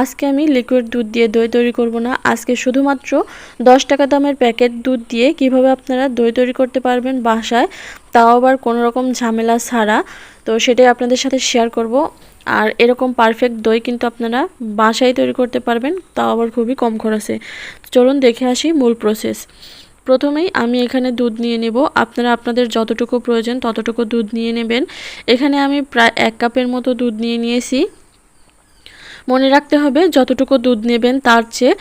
আজকে আমি লিকুইড দুধ দিয়ে দই তৈরি করব না। আজকে শুধুমাত্র দশ টাকা দামের প্যাকেট দুধ দিয়ে কীভাবে আপনারা দই তৈরি করতে পারবেন বাসায়, তাও আবার কোনো রকম ঝামেলা ছাড়া। তো সেটাই আপনাদের সাথে শেয়ার করব। আর এরকম পারফেক্ট দই কিন্তু আপনারা বাসায় তৈরি করতে পারবেন, তাও আবার খুবই কম খরচে। চলুন দেখে আসি মূল প্রসেস প্রথমেই আমি এখানে দুধ নিয়ে নেব। আপনারা আপনাদের যতটুকু প্রয়োজন ততটুকু দুধ নিয়ে নেবেন। এখানে আমি প্রায় এক কাপের মতো দুধ নিয়ে নিয়েছি। মনে রাখতে হবে, যতটুকু দুধ নেবেন তার চেয়ে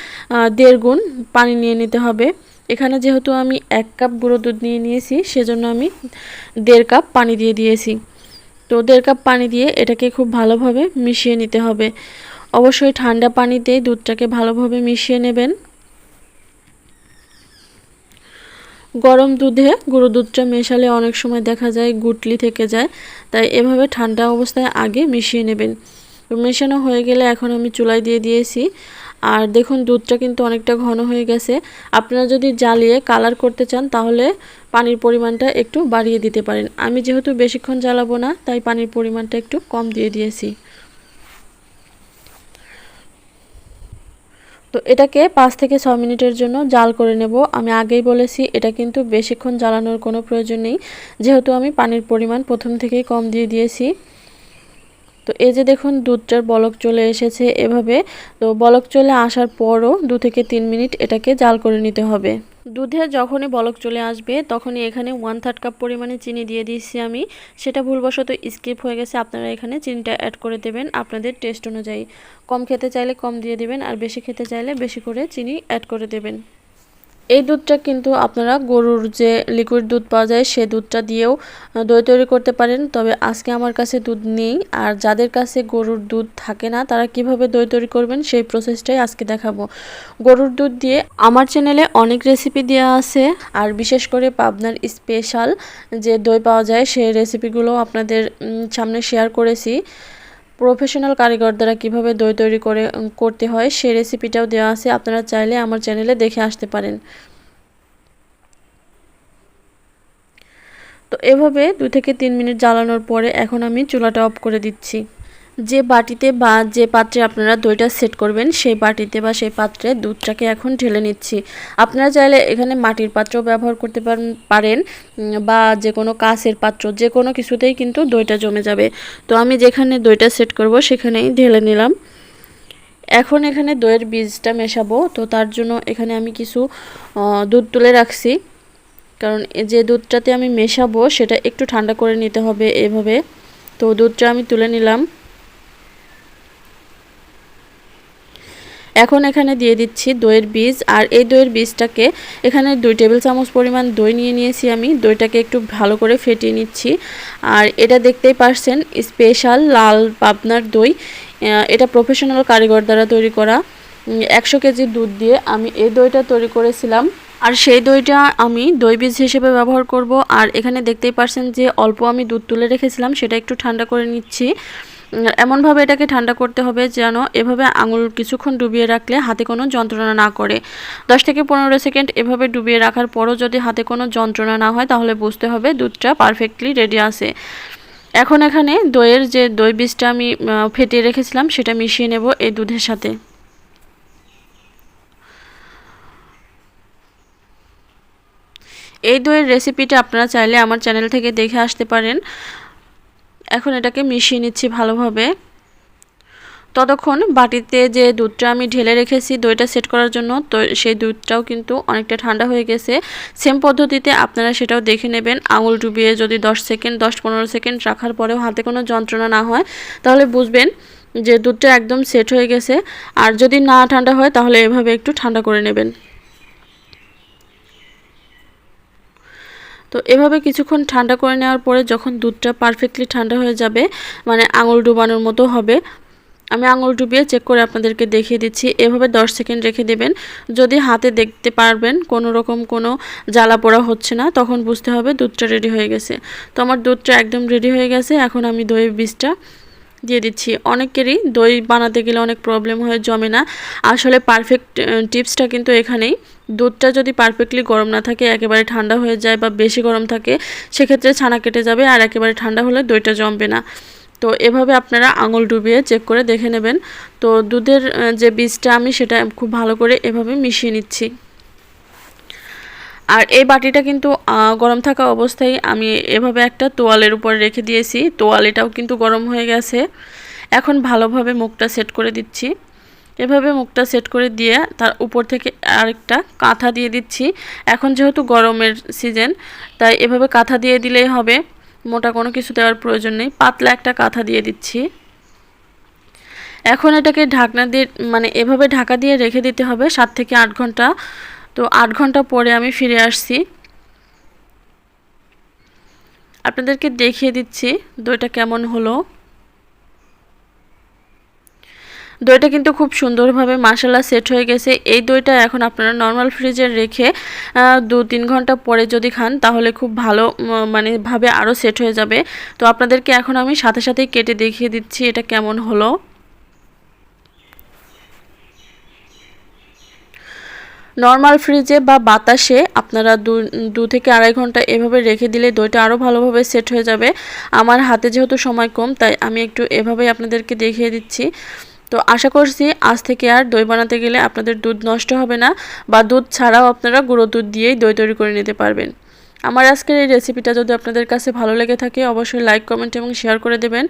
দেড় গুণ পানি নিয়ে নিতে হবে। এখানে যেহেতু আমি এক কাপ গুঁড়ো দুধ নিয়ে নিয়েছি, সেজন্য আমি দেড় কাপ পানি দিয়ে দিয়েছি। তো দেড় কাপ পানি দিয়ে এটাকে খুব ভালোভাবে মিশিয়ে নিতে হবে। অবশ্যই ঠান্ডা পানিতেই দুধটাকে ভালোভাবে মিশিয়ে নেবেন। গরম দুধে গুঁড়ো দুধটা মেশালে অনেক সময় দেখা যায় গুটলি থেকে যায়, তাই এভাবে ঠান্ডা অবস্থায় আগে মিশিয়ে নেবেন। মেশানো হয়ে গেলে এখন আমি চুলায় দিয়ে দিয়েছি। আর দেখুন, দুধটা কিন্তু অনেকটা ঘন হয়ে গেছে। আপনারা যদি জ্বালিয়ে কালার করতে চান, তাহলে পানির পরিমাণটা একটু বাড়িয়ে দিতে পারেন। আমি যেহেতু বেশিক্ষণ জ্বালাবো না, তাই পানির পরিমাণটা একটু কম দিয়ে দিয়েছি। তো এটাকে পাঁচ থেকে ছ মিনিটের জন্য জাল করে নেব। আমি আগেই বলেছি, এটা কিন্তু বেশিক্ষণ জ্বালানোর কোনো প্রয়োজন নেই। যেহেতু আমি পানির পরিমাণ প্রথম থেকেই কম দিয়ে দিয়েছি। তো এই যে দেখুন, দুধটার বলক চলে এসেছে এভাবে। তো বলক চলে আসার পরও দু থেকে তিন মিনিট এটাকে জাল করে নিতে হবে। দুধে যখনই বলক চলে আসবে, তখনই এখানে ওয়ান থার্ড কাপ পরিমাণে চিনি দিয়ে দিয়েছি আমি। সেটা ভুলবশত স্কিপ হয়ে গেছে, আপনারা এখানে চিনিটা অ্যাড করে দেবেন আপনাদের টেস্ট অনুযায়ী। কম খেতে চাইলে কম দিয়ে দেবেন, আর বেশি খেতে চাইলে বেশি করে চিনি অ্যাড করে দেবেন। এই দুধটা কিন্তু আপনারা গরুর যে লিকুইড দুধ পাওয়া যায়, সে দুধটা দিয়েও দই তৈরি করতে পারেন। তবে আজকে আমার কাছে দুধ নেই, আর যাদের কাছে গরুর দুধ থাকে না, তারা কীভাবে দই তৈরি করবেন সেই প্রসেসটাই আজকে দেখাবো। গরুর দুধ দিয়ে আমার চ্যানেলে অনেক রেসিপি দেওয়া আছে, আর বিশেষ করে পাবনার স্পেশাল যে দই পাওয়া যায়, সেই রেসিপিগুলো আপনাদের সামনে শেয়ার করেছি। প্রফেশনাল কারিগর দ্বারা কীভাবে দই তৈরি করে করতে হয়, সে রেসিপিটাও দেওয়া আছে। আপনারা চাইলে আমার চ্যানেলে দেখে আসতে পারেন। তো এভাবে দু থেকে তিন মিনিট জ্বালানোর পরে এখন আমি চুলাটা অফ করে দিচ্ছি। যে বাটিতে বা যে পাত্রে আপনারা দইটা সেট করবেন, সেই বাটিতে বা সেই পাত্রে দুধটাকে এখন ঢেলে নিচ্ছি। আপনারা চাইলে এখানে মাটির পাত্র ব্যবহার করতে পারেন বা যে কোনো কাঁচের পাত্র, যে কোনো কিছুতেই কিন্তু দইটা জমে যাবে। তো আমি যেখানে দইটা সেট করব, সেখানেই ঢেলে নিলাম। এখন এখানে দইয়ের বীজটা মেশাবো। তো তার জন্য এখানে আমি কিছু দুধ তুলে রাখছি। কারণ যে দুধটাতে আমি মেশাবো, সেটা একটু ঠান্ডা করে নিতে হবে এভাবে। তো দুধটা আমি তুলে নিলাম। এখন এখানে দিয়ে দিচ্ছি দইয়ের বীজ, আর এই দইয়ের বীজটাকে এখানে দুই টেবিল চামচ পরিমাণ দই নিয়ে নিয়েছি আমি। দইটাকে একটু ভালো করে ফেটিয়ে নিচ্ছি। আর এটা দেখতেই পারছেন, স্পেশাল লাল পাবনার দই। এটা প্রফেশনাল কারিগর দ্বারা তৈরি করা। একশো কেজি দুধ দিয়ে আমি এই দইটা তৈরি করেছিলাম। আর সেই দইটা আমি দই বীজ হিসেবে ব্যবহার করব। আর এখানে দেখতেই পারছেন যে অল্প আমি দুধ তুলে রেখেছিলাম, সেটা একটু ঠান্ডা করে নিচ্ছি। এমনভাবে এটাকে ঠান্ডা করতে হবে যেন এভাবে আঙুল কিছুক্ষণ ডুবিয়ে রাখলে হাতে কোনো যন্ত্রণা না করে। দশ থেকে পনেরো সেকেন্ড এভাবে ডুবিয়ে রাখার পরও যদি হাতে কোনো যন্ত্রণা না হয়, তাহলে বুঝতে হবে দুধটা পারফেক্টলি রেডি আছে। এখন এখানে দইয়ের যে দই বীজটা আমি ফেটিয়ে রেখেছিলাম, সেটা মিশিয়ে নেব এই দুধের সাথে। এই দইয়ের রেসিপিটা আপনারা চাইলে আমার চ্যানেল থেকে দেখে আসতে পারেন। এখন এটাকে মিশিয়ে নিচ্ছি ভালোভাবে। ততক্ষণ বাটিতে যে দুধটা আমি ঢেলে রেখেছি দইটা সেট করার জন্য, তো সেই দুধটাও কিন্তু অনেকটা ঠান্ডা হয়ে গেছে। সেম পদ্ধতিতে আপনারা সেটাও দেখে নেবেন। আঙুল ডুবিয়ে যদি 10 সেকেন্ড, দশ পনেরো সেকেন্ড রাখার পরেও হাতে কোনো যন্ত্রণা না হয়, তাহলে বুঝবেন যে দুধটা একদম সেট হয়ে গেছে। আর যদি না ঠান্ডা হয়, তাহলে এভাবে একটু ঠান্ডা করে নেবেন। তো এভাবে কিছুক্ষণ ঠান্ডা করে নেওয়ার পরে যখন দুধটা পারফেক্টলি ঠান্ডা হয়ে যাবে মানে আঙুল ডুবানোর মতো হবে, আমি আঙুল ডুবিয়ে চেক করে আপনাদেরকে দেখিয়ে দিচ্ছি। এভাবে 10 সেকেন্ড রেখে দেবেন। যদি হাতে দেখতে পারবেন কোনো রকম কোনো জ্বালা পোড়া হচ্ছে না, তখন বুঝতে হবে দুধটা রেডি হয়ে গেছে। তো আমার দুধটা একদম রেডি হয়ে গেছে, এখন আমি দইয়ের বীজটা দিয়ে দিচ্ছি। অনেকেরই দই বানাতে গেলে অনেক প্রবলেম হয়ে, জমে না। আসলে পারফেক্ট টিপসটা কিন্তু এখানেই। দুধটা যদি পারফেক্টলি গরম না থাকে, একেবারে ঠান্ডা হয়ে যায় বা বেশি গরম থাকে, সেক্ষেত্রে ছানা কেটে যাবে আর একেবারে ঠান্ডা হলে দইটা জমবে না। তো এভাবে আপনারা আঙুল ডুবিয়ে চেক করে দেখে নেবেন। তো দুধের যে বীজটা আমি সেটা খুব ভালো করে এভাবে মিশিয়ে নিচ্ছি। আর এই বাটিটা কিন্তু গরম থাকা অবস্থায় আমি এভাবে একটা তোয়ালের উপর রেখে দিয়েছি। তোয়াল এটাও কিন্তু গরম হয়ে গেছে। এখন ভালোভাবে মুখটা সেট করে দিচ্ছি। এভাবে মুখটা সেট করে দিয়ে তার উপর থেকে আরেকটা কাঁথা দিয়ে দিচ্ছি। এখন যেহেতু গরমের সিজন তাই এভাবে কাঁথা দিয়ে দিলেই হবে। মোটা কোনো কিছু দেওয়ার প্রয়োজন নেই। পাতলা একটা কাঁথা দিয়ে দিচ্ছি। এখন এটাকে ঢাকনা দিয়ে মানে এভাবে ঢাকা দিয়ে রেখে দিতে হবে সাত থেকে আট ঘণ্টা। তো আট ঘণ্টা পরে আমি ফিরে আসছি। আপনাদেরকে দেখিয়ে দিচ্ছি দইটা কেমন হলো। দইটা কিন্তু খুব সুন্দরভাবে মাসালা সেট হয়ে গেছে। এই দইটা এখন আপনারা নর্মাল ফ্রিজে রেখে দু তিন ঘণ্টা পরে যদি খান, তাহলে খুব ভালো মানে ভাবে আরও সেট হয়ে যাবে। তো আপনাদেরকে এখন আমি সাথে সাথেই কেটে দেখিয়ে দিচ্ছি এটা কেমন হলো। নর্মাল ফ্রিজে বা বাতাসে আপনারা দু দু থেকে আড়াই ঘণ্টা এভাবে রেখে দিলে দইটা আরও ভালোভাবে সেট হয়ে যাবে। আমার হাতে যেহেতু সময় কম, তাই আমি একটু এভাবেই আপনাদেরকে দেখিয়ে দিচ্ছি। তো আশা করছি আজ থেকে আর দই বানাতে গেলে আপনাদের দুধ নষ্ট হবে না, বা দুধ ছাড়াও আপনারা গুঁড়ো দুধ দিয়েই দই তৈরি করে নিতে পারবেন। আমার আজকের এই রেসিপিটা যদি আপনাদের কাছে ভালো লেগে থাকে, অবশ্যই লাইক কমেন্ট এবং শেয়ার করে দেবেন।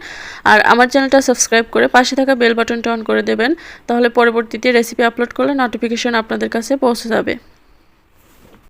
আর আমার চ্যানেলটা সাবস্ক্রাইব করে পাশে থাকা বেল বাটনটা অন করে দেবেন, তাহলে পরবর্তীতে রেসিপি আপলোড করলে নোটিফিকেশন আপনাদের কাছে পৌঁছে যাবে।